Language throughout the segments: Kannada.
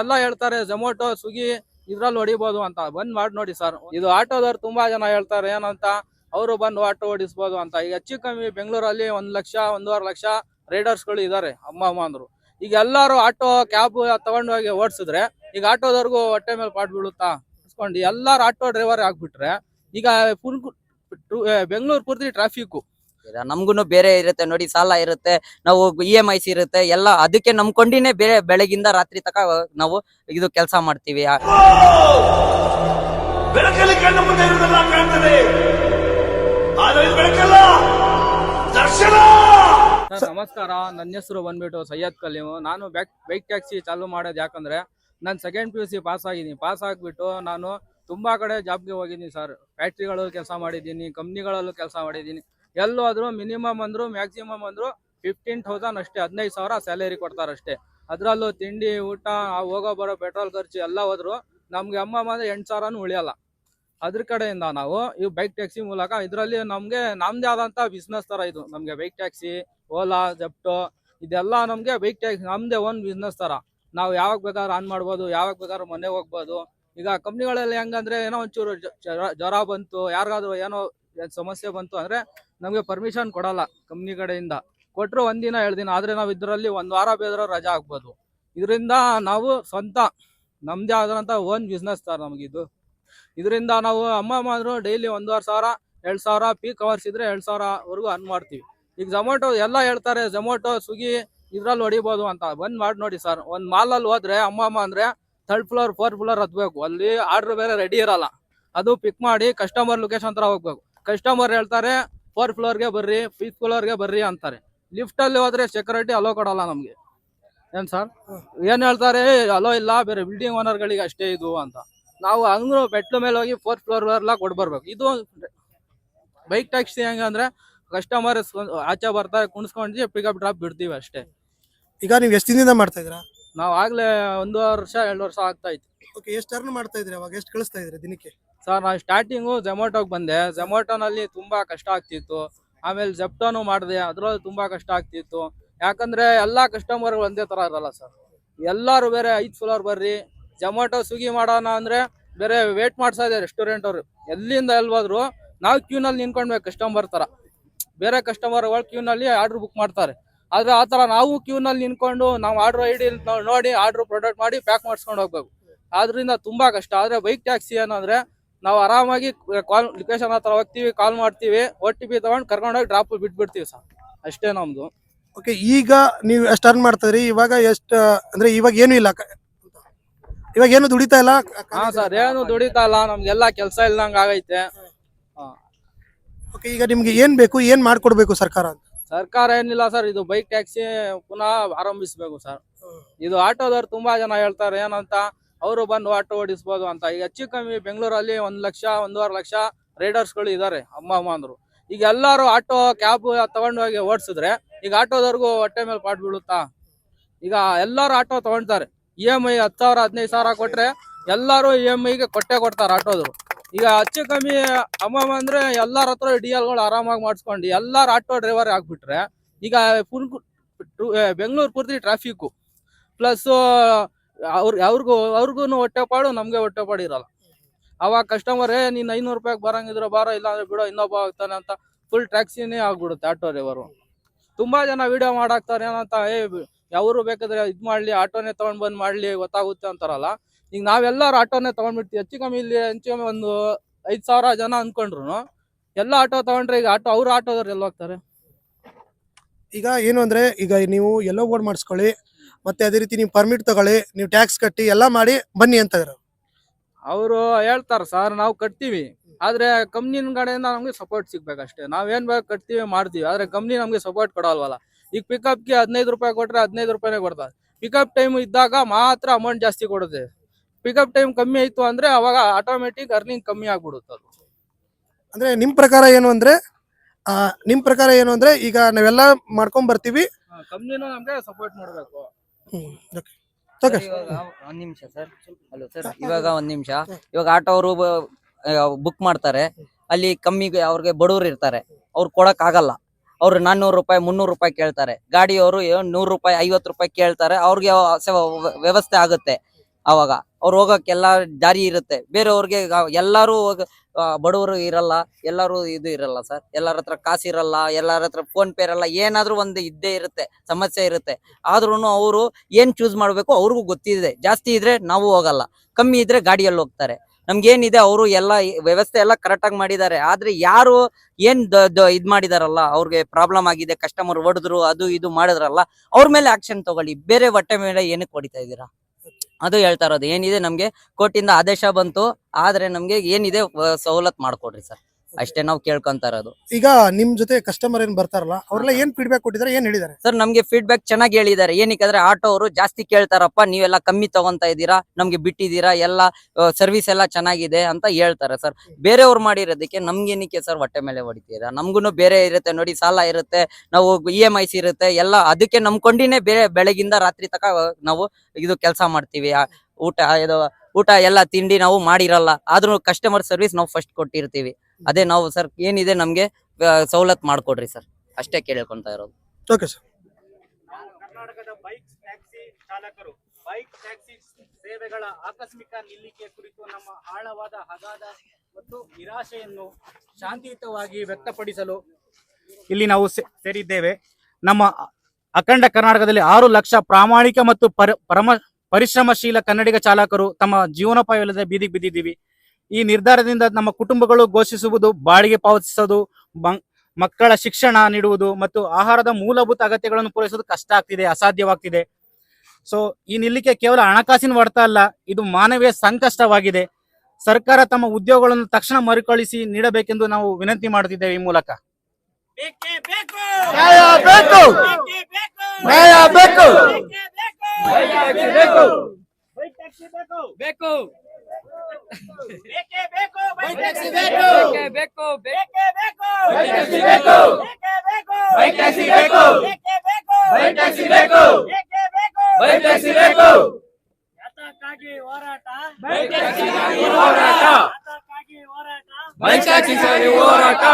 ಎಲ್ಲ ಹೇಳ್ತಾರೆ ಜೊಮೊಟೊ ಸ್ವಿಗ್ಗಿ ಇದ್ರಲ್ಲಿ ಹೊಡಿಬೋದು ಅಂತ. ಬಂದ್ ಮಾಡಿ ನೋಡಿ ಸರ್. ಇದು ಆಟೋದವ್ರು ತುಂಬಾ ಜನ ಹೇಳ್ತಾರೆ, ಏನಂತ? ಅವರು ಬಂದು ಆಟೋ ಓಡಿಸ್ಬೋದು ಅಂತ. ಈಗ ಹೆಚ್ಚು ಕಮ್ಮಿ ಬೆಂಗಳೂರಲ್ಲಿ ಒಂದ್ ಲಕ್ಷ, ಒಂದೂವರೆ ಲಕ್ಷ ರೈಡರ್ಸ್ಗಳು ಇದಾರೆ, ಅಮ್ಮ ಅಮ್ಮ ಅಂದ್ರು. ಈಗ ಎಲ್ಲಾರು ಆಟೋ ಕ್ಯಾಬ್ ತಗೊಂಡೋಗಿ ಓಡಿಸಿದ್ರೆ ಈಗ ಆಟೋದವ್ರಿಗೂ ಹೊಟ್ಟೆ ಮೇಲೆ ಪಾಟ್ ಬೀಳುತ್ತಾ? ಇಸ್ಕೊಂಡು ಎಲ್ಲಾರು ಆಟೋ ಡ್ರೈವರ್ ಆಗ್ಬಿಟ್ರೆ ಈಗ ಫುಲ್ ಬೆಂಗಳೂರು ಪೂರ್ತಿ ಟ್ರಾಫಿಕ್ ನಮ್ಗುನು ಬೇರೆ ಇರುತ್ತೆ ನೋಡಿ ಸಾಲ ಇರುತ್ತೆ ನಾವು ಇ ಎಂ ಐಸ್ ಇರುತ್ತೆ ಎಲ್ಲ ಅದಕ್ಕೆ ನಂಬ್ಕೊಂಡಿನೇ ಬೇರೆ ಬೆಳಗಿಂದ ರಾತ್ರಿ ತಕ ನಾವು ಇದು ಕೆಲಸ ಮಾಡ್ತೀವಿ. ಸರ್ ನಮಸ್ಕಾರ. ನನ್ನ ಹೆಸರು ಬಂದ್ಬಿಟ್ಟು ಸೈಯದ್ ಕಲೀಮು. ನಾನು ಬೈಕ್ ಬೈಕ್ ಟ್ಯಾಕ್ಸಿ ಚಾಲೂ ಮಾಡೋದು ಯಾಕಂದ್ರೆ ನಾನು second P U C pass ಆಗಿದ್ದೀನಿ. ಪಾಸ್ ಆಗಿಬಿಟ್ಟು ನಾನು ತುಂಬ ಕಡೆ ಜಾಬ್ಗೆ ಹೋಗಿದ್ದೀನಿ ಸರ್. ಫ್ಯಾಕ್ಟ್ರಿಗಳಲ್ಲೂ ಕೆಲಸ ಮಾಡಿದ್ದೀನಿ ಕಂಪ್ನಿಗಳಲ್ಲೂ ಕೆಲಸ ಮಾಡಿದ್ದೀನಿ. ಎಲ್ಲೂ ಆದ್ರೂ ಮಿನಿಮಮ್ ಅಂದ್ರು, ಮ್ಯಾಕ್ಸಿಮಮ್ ಅಂದ್ರು ಫಿಫ್ಟೀನ್ ತೌಸಂಡ್ ಅಷ್ಟೇ, ಹದಿನೈದು ಸಾವಿರ ಸ್ಯಾಲರಿ ಕೊಡ್ತಾರೆ ಅಷ್ಟೇ ಅದರಲ್ಲೂ ತಿಂಡಿ, ಊಟ ಹೋಗೋ ಬರೋ ಪೆಟ್ರೋಲ್ ಖರ್ಚು ಎಲ್ಲ ಹೋದ್ರು ನಮ್ಗೆ ಅಮ್ಮ ಅಂದ್ರೆ ಎಂಟು ಸಾವಿರನೂ ಉಳಿಯಲ್ಲ. ಅದ್ರ ಕಡೆಯಿಂದ ನಾವು ಈ ಬೈಕ್ ಟ್ಯಾಕ್ಸಿ ಮೂಲಕ ಇದರಲ್ಲಿ ನಮಗೆ, ನಮ್ದೇ ಆದಂತ ಬಿಸ್ನೆಸ್ ತರ ಇದು. ನಮ್ಗೆ ಬೈಕ್ ಟ್ಯಾಕ್ಸಿ ಓಲಾ ಜೆಪ್ಟೋ ಇದೆಲ್ಲ ನಮಗೆ ಬೈಕ್ ಟ್ಯಾಕ್ಸಿ ನಮ್ದೇ ಓನ್ ಬಿಸ್ನೆಸ್ ತರ. ನಾವು ಯಾವಾಗ ಬೇಕಾದ್ರೆ ಆನ್ ಮಾಡ್ಬೋದು, ಯಾವಾಗ ಬೇಕಾದ್ರೂ ಮನೆಗೆ ಹೋಗ್ಬೋದು. ಈಗ ಕಂಪ್ನಿಗಳಲ್ಲಿ ಹೆಂಗಂದ್ರೆ ಏನೋ ಒಂಚೂರು ಜ್ವರ ಬಂತು, ಯಾರಿಗಾದ್ರೂ ಏನೋ ಸಮಸ್ಯೆ ಬಂತು ಅಂದ್ರೆ ನಮ್ಗೆ ಪರ್ಮಿಷನ್ ಕೊಡಲ್ಲ ಕಂಪ್ನಿ ಕಡೆಯಿಂದ. ಕೊಟ್ಟರು ಒಂದಿನ ಎರಡು ದಿನ. ಆದರೆ ನಾವು ಇದರಲ್ಲಿ ಒಂದು ವಾರ ಬೇದ್ರೆ ರಜಾ ಆಗ್ಬೋದು. ಇದರಿಂದ ನಾವು ಸ್ವಂತ ನಮ್ಮದೇ ಆದಂಥ ಓನ್ ಬಿಸ್ನೆಸ್ ಸರ್ ನಮಗಿದು. ಇದರಿಂದ ನಾವು ಅಮ್ಮ ಅಮ್ಮ ಡೈಲಿ ಒಂದೂವರೆ ಸಾವಿರ, ಎರಡು ಸಾವಿರ ಪೀಕ್ ಅವರ್ಸ್ ಇದ್ರೆ ಎರಡು ಸಾವಿರವರೆಗೂ ಅನ್ ಮಾಡ್ತೀವಿ. ಈಗ ಝೊಮ್ಯಾಟೊ ಎಲ್ಲ ಹೇಳ್ತಾರೆ ಝೊಮ್ಯಾಟೊ ಸ್ವಿಗ್ಗಿ ಇದ್ರಲ್ಲಿ ಹೊಡಿಬೋದು ಅಂತ. ಬಂದ್ ಮಾಡಿ ನೋಡಿ ಸರ್ ಒಂದು ಮಾಲಲ್ಲಿ ಹೋದ್ರೆ ಅಮ್ಮ ಅಮ್ಮ ಅಂದ್ರೆ ಥರ್ಡ್ ಫ್ಲೋರ್ ಫೋರ್ತ್ ಫ್ಲೋರ್ ಹತ್ಬೇಕು. ಅಲ್ಲಿ ಆರ್ಡ್ರ್ ಬೇರೆ ರೆಡಿ ಇರಲ್ಲ. ಅದು ಪಿಕ್ ಮಾಡಿ ಕಸ್ಟಮರ್ ಲೊಕೇಶನ್ ಹತ್ರ ಹೋಗ್ಬೇಕು. ಕಸ್ಟಮರ್ ಹೇಳ್ತಾರೆ ಫೋರ್ತ್ ಫ್ಲೋರ್ಗೆ ಬರ್ರಿ ಫಿಫ್ತ್ ಫ್ಲೋರ್ಗೆ ಬರ್ರಿ ಅಂತಾರೆ. ಲಿಫ್ಟ್ ಅಲ್ಲಿ ಹೋದ್ರೆ ಸೆಕ್ಯೂರಿಟಿ ಅಲೋ ಕೊಡಲ್ಲ ನಮ್ಗೆ. ಏನ್ ಸರ್ ಏನ್ ಹೇಳ್ತಾರೆ? ಅಲೋ ಇಲ್ಲ ಬೇರೆ ಬಿಲ್ಡಿಂಗ್ ಓನರ್ ಗಳಿಗೆ ಅಷ್ಟೇ ಇದು ಅಂತ. ನಾವು ಹಂಗ್ರು ಬೆಟ್ಲ ಮೇಲೆ ಹೋಗಿ ಫೋರ್ತ್ ಫ್ಲೋರ್ ಎಲ್ಲ ಕೊಡ್ ಬರ್ಬೇಕು. ಇದು ಬೈಕ್ ಟ್ಯಾಕ್ಸಿ ಹೆಂಗಂದ್ರೆ ಕಸ್ಟಮರ್ ಆಚೆ ಬರ್ತಾರೆ ಕುಣಿಸ್ಕೊಂಡು ಪಿಕಪ್ ಡ್ರಾಪ್ ಬಿಡ್ತೀವಿ ಅಷ್ಟೇ. ಈಗ ನೀವು ಎಷ್ಟು ದಿನದಿಂದ ಮಾಡ್ತಾ ಇದ್ದೀರಾ? ನಾವು ಆಗ್ಲೇ ಒಂದು ವರ್ಷ ಎರಡು ವರ್ಷ ಆಗ್ತಾ ಇತ್ತು. ಓಕೆ ಎಷ್ಟು ಟರ್ನ್ ಮಾಡ್ತಾ ಇದ್ರಿ ಅವಾಗ? ಎಷ್ಟು ಕಳಿಸ್ತಾ ಇದ್ರಿ ದಿನಕ್ಕೆ? ಸರ್ ನಾನು ಸ್ಟಾರ್ಟಿಂಗು ಝೊಮ್ಯಾಟೋಗೆ ಬಂದೆ. ಝೊಮ್ಯಾಟೋನಲ್ಲಿ ತುಂಬ ಕಷ್ಟ ಆಗ್ತಿತ್ತು. ಆಮೇಲೆ ಜೆಪ್ಟೋನು ಮಾಡಿದೆ. ಅದರಲ್ಲೂ ತುಂಬ ಕಷ್ಟ ಆಗ್ತಿತ್ತು. ಯಾಕಂದರೆ ಎಲ್ಲ ಕಸ್ಟಮರ್ ಒಂದೇ ಥರ ಇರಲ್ಲ ಸರ್ ಎಲ್ಲರೂ ಬೇರೆ ಐದು ಫ್ಲೋರ್ ಬರ್ರಿ. ಜೊಮೊಟೊ ಸ್ವಿಗ್ಗಿ ಮಾಡೋಣ ಅಂದರೆ ಬೇರೆ ವೇಟ್ ಮಾಡ್ಸಾ ಇದೆ ರೆಸ್ಟೋರೆಂಟ್ ಅವರು. ಎಲ್ಲಿಂದ ಎಲ್ಲಿ ಹೋದ್ರು ನಾವು ಕ್ಯೂನಲ್ಲಿ ನಿಂತ್ಕೊಂಡ್ಬೇಕು ಕಸ್ಟಮರ್ ಥರ ಬೇರೆ ಕಸ್ಟಮರ್ಗಳು ಕ್ಯೂನಲ್ಲಿ ಆರ್ಡ್ರ್ ಬುಕ್ ಮಾಡ್ತಾರೆ. ಆದರೆ ಆ ಥರ ನಾವು ಕ್ಯೂನಲ್ಲಿ ನಿಂತ್ಕೊಂಡು ನಾವು ಆರ್ಡ್ರ್ ಐ ಡಿ ನೋಡಿ ಆರ್ಡ್ರ್ ಪ್ರೊಡಕ್ಟ್ ಮಾಡಿ ಪ್ಯಾಕ್ ಮಾಡಿಸ್ಕೊಂಡು ಹೋಗ್ಬೇಕು. ಆದ್ದರಿಂದ ತುಂಬ ಕಷ್ಟ. ಆದರೆ ಬೈಕ್ ಟ್ಯಾಕ್ಸಿ ಏನಂದ್ರೆ ನಾವು ಆರಾಮಾಗಿ ಕಾಲ್ ಲೊಕೇಶನ್ ಹತ್ರ ಹೋಗ್ತೀವಿ ಕಾಲ್ ಮಾಡ್ತೀವಿ ಓ ಟಿ ಪಿ ತಗೊಂಡು ಕರ್ಕೊಂಡೋಗಿ ಡ್ರಾಪ್ ಬಿಟ್ಬಿಡ್ತೀವಿ ಸರ್. ಅಷ್ಟೇ ನಮ್ದು. ಓಕೆ ಈಗ ನೀವು ಎಷ್ಟು ಅರ್ನ್ ಮಾಡ್ತೀರಿ ಇವಾಗ ಎಷ್ಟು ಅಂದ್ರೆ ಇವಾಗ ಏನು ಇಲ್ಲ? ಇವಾಗ ಏನು ದುಡಿತಾ ಇಲ್ಲ? ಹಾ ಸರ್ ಏನು ದುಡಿತಾ ಇಲ್ಲ. ನಮ್ಗೆಲ್ಲ ಕೆಲಸ ಇಲ್ದಂಗ ಆಗೈತೆ. ಓಕೆ ಈಗ ನಿಮ್ಗೆ ಏನ್ ಬೇಕು? ಏನ್ ಮಾಡ್ಕೊಡ್ಬೇಕು ಸರ್ಕಾರ ಅಂತ? ಸರ್ಕಾರ ಏನಿಲ್ಲ ಸರ್ ಇದು ಬೈಕ್ ಟ್ಯಾಕ್ಸಿ ಪುನಃ ಆರಂಭಿಸ್ಬೇಕು ಸರ್. ಇದು ಆಟೋದವ್ರು ತುಂಬಾ ಜನ ಹೇಳ್ತಾರೆ ಏನಂತ ಅವರು ಬಂದು ಆಟೋ ಓಡಿಸ್ಬೋದು ಅಂತ. ಈಗ ಹೆಚ್ಚು ಕಮ್ಮಿ ಬೆಂಗಳೂರಲ್ಲಿ ಒಂದು ಲಕ್ಷ, ಒಂದೂವರೆ ಲಕ್ಷ ರೈಡರ್ಸ್ಗಳು ಇದಾರೆ ಅಮ್ಮ ಅಮ್ಮ ಅಂದರು. ಈಗ ಎಲ್ಲರೂ ಆಟೋ, ಕ್ಯಾಬ್ ತಗೊಂಡೋಗಿ ಓಡಿಸಿದ್ರೆ ಈಗ ಆಟೋದವ್ರಿಗೂ ಹೊಟ್ಟೆ ಮೇಲೆ ಪಾಟ್ ಬೀಳುತ್ತಾ? ಈಗ ಎಲ್ಲರೂ ಆಟೋ ತಗೊಂತಾರೆ ಇ ಎಂ ಐ ಹತ್ತು ಸಾವಿರ, ಹದಿನೈದು ಸಾವಿರ ಕೊಟ್ರೆ ಎಲ್ಲರೂ ಇ ಎಂ ಐಗೆ ಕೊಟ್ಟೆ ಕೊಡ್ತಾರೆ ಆಟೋದ್ರು ಈಗ ಹೆಚ್ಚು ಕಮ್ಮಿ ಅಮ್ಮಮ್ಮ ಅಂದ್ರೆ ಎಲ್ಲರ ಹತ್ರ ಡಿ ಎಲ್ಗಳು ಆರಾಮಾಗಿ ಮಾಡಿಸ್ಕೊಂಡು ಎಲ್ಲರೂ ಆಟೋ ಡ್ರೈವರ್ ಆಗ್ಬಿಟ್ರೆ ಈಗ ಫುಲ್ ಬೆಂಗಳೂರು ಪೂರ್ತಿ ಟ್ರಾಫಿಕ್ ಪ್ಲಸ್ ಅವ್ರ, ಅವ್ರಿಗೂ ಅವ್ರಿಗೂ ಹೊಟ್ಟೆಪಾಡು ನಮ್ಗೆ ಹೊಟ್ಟೆಪಾಡು ಇರಲ್ಲ. ಅವಾಗ ಕಸ್ಟಮರ್ ಏ, ನೀನ್ ಐನೂರು ರೂಪಾಯಿಗೆ ಬರಂಗಿದ್ರೆ ಬಾರೋ ಇಲ್ಲ ಅಂದ್ರೆ ಬಿಡೋ, ಇನ್ನೊಬ್ಬ ಆಗ್ತಾನೆ ಅಂತ ಫುಲ್ ಟ್ಯಾಕ್ಸಿನೇ ಆಗ್ಬಿಡುತ್ತೆ ಆಟೋ ಡ್ರೈವರು ತುಂಬಾ ಜನ ವಿಡಿಯೋ ಮಾಡಾಕ್ತಾರೆ ಏನಂತ, ಏ ಯಾವ್ರು ಬೇಕಾದ್ರೆ ಇದ್ ಮಾಡ್ಲಿ, ಆಟೋನೇ ತಗೊಂಡ್ ಬಂದ್ ಮಾಡ್ಲಿ, ಗೊತ್ತಾಗುತ್ತೆ ಅಂತಾರಲ್ಲ. ಈಗ ನಾವೆಲ್ಲರೂ ಆಟೋನೇ ತಗೊಂಡ್ಬಿಡ್ತೀವಿ. ಹೆಚ್ಚು ಕಮ್ಮಿ ಇಲ್ಲಿ, ಹೆಚ್ಚು ಕಮ್ಮಿ ಒಂದು ಐದ್ ಸಾವಿರ ಜನ ಅನ್ಕೊಂಡ್ರು ಎಲ್ಲ ಆಟೋ ತಗೊಂಡ್ರೆ ಈಗ ಆಟೋ, ಅವ್ರ ಆಟೋದವ್ರು ಎಲ್ಲ ಹೋಗ್ತಾರೆ? ಈಗ ಏನು ಅಂದ್ರೆ, ಈಗ ನೀವು ಎಲ್ಲೋ ಬೋರ್ಡ್ ಮಾಡಿಸ್ಕೊಳ್ಳಿ. ಮತ್ತೆ ಅದೇ ರೀತಿ ನೀವು ಪರ್ಮಿಟ್ ತಗೊಳ್ಳಿ ನೀವು ಟ್ಯಾಕ್ಸ್ ಕಟ್ಟಿ ಎಲ್ಲ ಮಾಡಿ ಬನ್ನಿ ಅಂತ. ಅವರು ಹೇಳ್ತಾರ ಸರ್ ನಾವು ಕಟ್ತೀವಿ. ಆದ್ರೆ ಕಂಪ್ನಿನ ಕಡೆಯಿಂದ ನಮ್ಗೆ ಸಪೋರ್ಟ್ ಸಿಗ್ಬೇಕಷ್ಟೇ. ನಾವೇನ್ ಬೇಕು ಕಟ್ತೀವಿ ಮಾಡ್ತೀವಿ. ಆದ್ರೆ ಕಂಪ್ನಿ ನಮ್ಗೆ ಸಪೋರ್ಟ್ ಕೊಡಲ್ವಲ್ಲ. ಈಗ ಪಿಕಪ್ಗೆ ಹದಿನೈದು ರೂಪಾಯಿ ಕೊಟ್ರೆ ಹದಿನೈದು ರೂಪಾಯಿನೇ ಕೊಡ್ತಾರೆ. ಪಿಕಪ್ ಟೈಮ್ ಇದ್ದಾಗ ಮಾತ್ರ ಅಮೌಂಟ್ ಜಾಸ್ತಿ ಕೊಡುತ್ತೆ. ಪಿಕಪ್ ಟೈಮ್ ಕಮ್ಮಿ ಆಯ್ತು ಅಂದ್ರೆ ಅವಾಗ ಆಟೋಮೆಟಿಕ್ ಅರ್ನಿಂಗ್ ಕಮ್ಮಿ ಆಗ್ಬಿಡುತ್ತೆ ಅದು. ಅಂದ್ರೆ ನಿಮ್ ಪ್ರಕಾರ ಏನು ಅಂದ್ರೆ ನಿಮ್ ಪ್ರಕಾರ ಏನು ಅಂದ್ರೆ ಈಗ ನಾವೆಲ್ಲ ಮಾಡ್ಕೊಂಡ್ ಬರ್ತೀವಿ. ಕಂಪ್ನಿನೂ ನಮ್ಗೆ ಸಪೋರ್ಟ್ ಮಾಡ್ಬೇಕು. ಹ್ಮ್. ಇವಾಗ ಒಂದ್ ನಿಮಿಷ ಸರ್. ಹಲೋ ಸರ್ ಇವಾಗ ಒಂದ್ ನಿಮಿಷ. ಇವಾಗ ಆಟೋ ಅವರು ಬುಕ್ ಮಾಡ್ತಾರೆ. ಅಲ್ಲಿ ಕಮ್ಮಿ ಅವ್ರಿಗೆ ಬಡವ್ರು ಇರ್ತಾರೆ. ಅವ್ರು ಕೊಡಕ್ ಆಗಲ್ಲ. ಅವ್ರು ನಾನ್ನೂರು ರೂಪಾಯಿ ಮುನ್ನೂರು ರೂಪಾಯಿ ಕೇಳ್ತಾರೆ. ಗಾಡಿಯವರು ನೂರು ರೂಪಾಯಿ ಐವತ್ತು ರೂಪಾಯಿ ಕೇಳ್ತಾರೆ. ಅವ್ರಿಗೆ ವ್ಯವಸ್ಥೆ ಆಗುತ್ತೆ. ಅವಾಗ. ಅವ್ರು ಹೋಗಕ್ಕೆಲ್ಲ ದಾರಿ ಇರುತ್ತೆ. ಬೇರೆಯವ್ರಿಗೆ ಎಲ್ಲರೂ ಬಡವರು ಇರಲ್ಲ. ಎಲ್ಲರೂ ಇದು ಇರಲ್ಲ ಸರ್. ಎಲ್ಲರ ಹತ್ರ ಕಾಸು ಇರಲ್ಲ. ಎಲ್ಲರ ಹತ್ರ ಫೋನ್ ಪೇ ಇರಲ್ಲ. ಏನಾದರೂ ಒಂದು ಇದ್ದೇ ಇರುತ್ತೆ. ಸಮಸ್ಯೆ ಇರುತ್ತೆ. ಆದ್ರೂ ಅವರು ಏನು ಚೂಸ್ ಮಾಡಬೇಕು ಅವ್ರಿಗೂ ಗೊತ್ತಿದೆ. ಜಾಸ್ತಿ ಇದ್ರೆ ನಾವು ಹೋಗಲ್ಲ. ಕಮ್ಮಿ ಇದ್ರೆ ಗಾಡಿಯಲ್ಲಿ ಹೋಗ್ತಾರೆ. ನಮ್ಗೇನಿದೆ ಅವರು ಎಲ್ಲ ವ್ಯವಸ್ಥೆ ಎಲ್ಲ ಕರೆಕ್ಟಾಗಿ ಮಾಡಿದ್ದಾರೆ. ಆದ್ರೆ ಯಾರು ಏನ್ ಇದ್ ಮಾಡಿದಾರಲ್ಲ, ಅವ್ರಿಗೆ ಪ್ರಾಬ್ಲಮ್ ಆಗಿದೆ ಕಸ್ಟಮರ್ ಹೊಡೆದ್ರು, ಅದು ಇದು ಮಾಡಿದ್ರಲ್ಲ, ಅವ್ರ ಮೇಲೆ ಆಕ್ಷನ್ ತಗೊಳ್ಳಿ. ಬೇರೆ ಹೊಟ್ಟೆ ಮೇಲೆ ಏನಕ್ಕೆ ಹೊಡಿತಾ ಇದ್ದೀರಾ? ಅದು ಹೇಳ್ತಾ ಇರೋದು. ಏನಿದೆ ನಮ್ಗೆ ಕೋರ್ಟಿಂದ ಆದೇಶ ಬಂತು, ಆದ್ರೆ ನಮ್ಗೆ ಏನಿದೆ ಸವಲತ್ತು ಸವಲತ್ ಮಾಡ್ಕೊಡ್ರಿ ಸರ್. ಅಷ್ಟೇ ನಾವು ಕೇಳ್ಕೊಂತ ಇರೋದು ಈಗ ನಿಮ್ ಜೊತೆ ಕಸ್ಟಮರ್ ಏನ್ ಬರ್ತಾರಲ್ಲ ಅವ್ರೆಲ್ಲ ಏನ್ ಫೀಡ್ಬ್ಯಾಕ್ ಕೊಟ್ಟಿದ್ದಾರೆ ಏನ್ ಹೇಳಿದ್ದಾರೆ ಸರ್ ನಮ್ಗೆ ಫೀಡ್ಬ್ಯಾಕ್ ಚೆನ್ನಾಗಿ ಹೇಳಿದ್ದಾರೆ ಏನಕ್ಕೆ ಆಟೋ ಅವರು ಜಾಸ್ತಿ ಕೇಳ್ತಾರಪ್ಪ ನೀವೆಲ್ಲ ಕಮ್ಮಿ ತಗೊಂತಾ ಇದ್ದೀರಾ ನಮ್ಗೆ ಬಿಟ್ಟಿದ್ದೀರಾ ಎಲ್ಲ ಸರ್ವಿಸ್ ಎಲ್ಲ ಚೆನ್ನಾಗಿದೆ ಅಂತ ಹೇಳ್ತಾರೆ ಸರ್ ಬೇರೆಯವ್ರು ಮಾಡಿರೋದಕ್ಕೆ ನಮ್ಗೇನಕ್ಕೆ ಸರ್ ಹೊಟ್ಟೆ ಮೇಲೆ ಹೊಡಿತೀರಾ? ನಮ್ಗೂ ಬೇರೆ ಇರುತ್ತೆ ನೋಡಿ ಸಾಲ ಇರುತ್ತೆ ನಾವು ಇ ಎಂ ಐಸ್ ಇರುತ್ತೆ ಎಲ್ಲ ಅದಕ್ಕೆ ನಂಬ್ಕೊಂಡಿನೇ ಬೇರೆ ಬೆಳಗಿಂದ ರಾತ್ರಿ ತಕ ನಾವು ಇದು ಕೆಲಸ ಮಾಡ್ತೀವಿ. ಊಟ ಇದು ಊಟ ಎಲ್ಲ ತಿಂಡಿ ನಾವು ಮಾಡಿರಲ್ಲ ಆದ್ರೂ ಕಸ್ಟಮರ್ ಸರ್ವಿಸ್ ನಾವು ಫಸ್ಟ್ ಕೊಟ್ಟಿರ್ತೀವಿ. ಅದೇ ನಾವು ಸರ್ ಏನಿದೆ ನಮಗೆ ಸವಲತ್ತು ಸವಲತ್ ಮಾಡ್ಕೊಡ್ರಿ ಸರ್. ಅಷ್ಟೇ ಕೇಳ್ಕೊಂತ ಇರೋದು. Okay sir. ಕರ್ನಾಟಕದ ಬೈಕ್ ಟ್ಯಾಕ್ಸಿ ಚಾಲಕರು ಬೈಕ್ ಟ್ಯಾಕ್ಸಿ ಸೇವೆಗಳ ಆಕಸ್ಮಿಕ ನಿಲ್ಲಿಕೆ ಕುರಿತು ನಮ್ಮ ಆಳವಾದ ಹಗಾದ ಮತ್ತು ನಿರಾಶೆಯನ್ನು ಶಾಂತಿಯುತವಾಗಿ ವ್ಯಕ್ತಪಡಿಸಲು ಇಲ್ಲಿ ನಾವು ಸೇ- ಸೇರಿದ್ದೇವೆ. ನಮ್ಮ ಅಖಂಡ ಕರ್ನಾಟಕದಲ್ಲಿ ಆರು ಲಕ್ಷ ಪ್ರಾಮಾಣಿಕ ಮತ್ತು ಪರ ಪರಮ ಪರಿಶ್ರಮಶೀಲ ಕನ್ನಡಿಗ ಚಾಲಕರು ತಮ್ಮ ಜೀವನೋಪಾಯವಿಲ್ಲದೆ ಬೀದಿಗೆ ಬಿದ್ದಿದ್ದೀವಿ. ಈ ನಿರ್ಧಾರದಿಂದ ನಮ್ಮ ಕುಟುಂಬಗಳು ಘೋಷಿಸುವುದು ಬಾಡಿಗೆ ಪಾವತಿಸೋದು ಬಂ- ಮಕ್ಕಳ ಶಿಕ್ಷಣ ನೀಡುವುದು ಮತ್ತು ಆಹಾರದ ಮೂಲಭೂತ ಅಗತ್ಯಗಳನ್ನು ಪೂರೈಸುವುದು ಕಷ್ಟ ಆಗ್ತಿದೆ ಅಸಾಧ್ಯವಾಗ್ತಿದೆ. ಸೊ ಈ ನಿಲ್ಲಿಕೆ ಕೇವಲ ಹಣಕಾಸಿನ ವರ್ತ ಅಲ್ಲ ಇದು ಮಾನವೀಯ ಸಂಕಷ್ಟವಾಗಿದೆ. ಸರ್ಕಾರ ತಮ್ಮ ಉದ್ಯೋಗಗಳನ್ನು ತಕ್ಷಣ ಮರುಕಳಿಸಿ ನೀಡಬೇಕೆಂದು ನಾವು ವಿನಂತಿ ಮಾಡುತ್ತಿದ್ದೇವೆ ಈ ಮೂಲಕ. ನ್ಯಾಯ ಬೇಕೇ ಬೇಕು ವೈಟ್ಯಾಕ್ಸಿ ಬೇಕು ಬೇಕೇ ಬೇಕು ಬೇಕೇ ಬೇಕು ವೈಟ್ಯಾಕ್ಸಿ ಬೇಕು ಬೇಕೇ ಬೇಕು ವೈಟ್ಯಾಕ್ಸಿ ಬೇಕು ಬೇಕೇ ಬೇಕು ವೈಟ್ಯಾಕ್ಸಿ ಬೇಕು ಬೇಕೇ ಬೇಕು ವೈಟ್ಯಾಕ್ಸಿ ಬೇಕು ಯಾತಕ್ಕಾಗಿ ಹೋರಾಟ ವೈಟ್ಯಾಕ್ಸಿಗಾಗಿ ಹೋರಾಟ ಯಾತಕ್ಕಾಗಿ ಹೋರಾಟ ವೈಟ್ಯಾಕ್ಸಿಗಾಗಿ ಹೋರಾಟ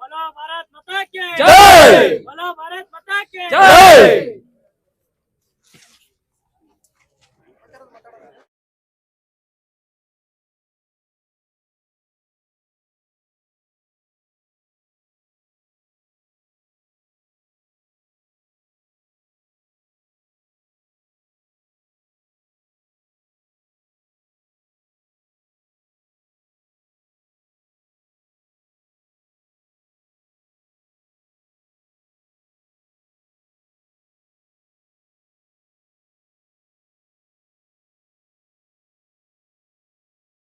ಬಲೋ ಭಾರತ್ ಮತಾಕ್ಕೆ ಜೈ ಬಲೋ ಭಾರತ್ ಮತಾಕ್ಕೆ ಜೈ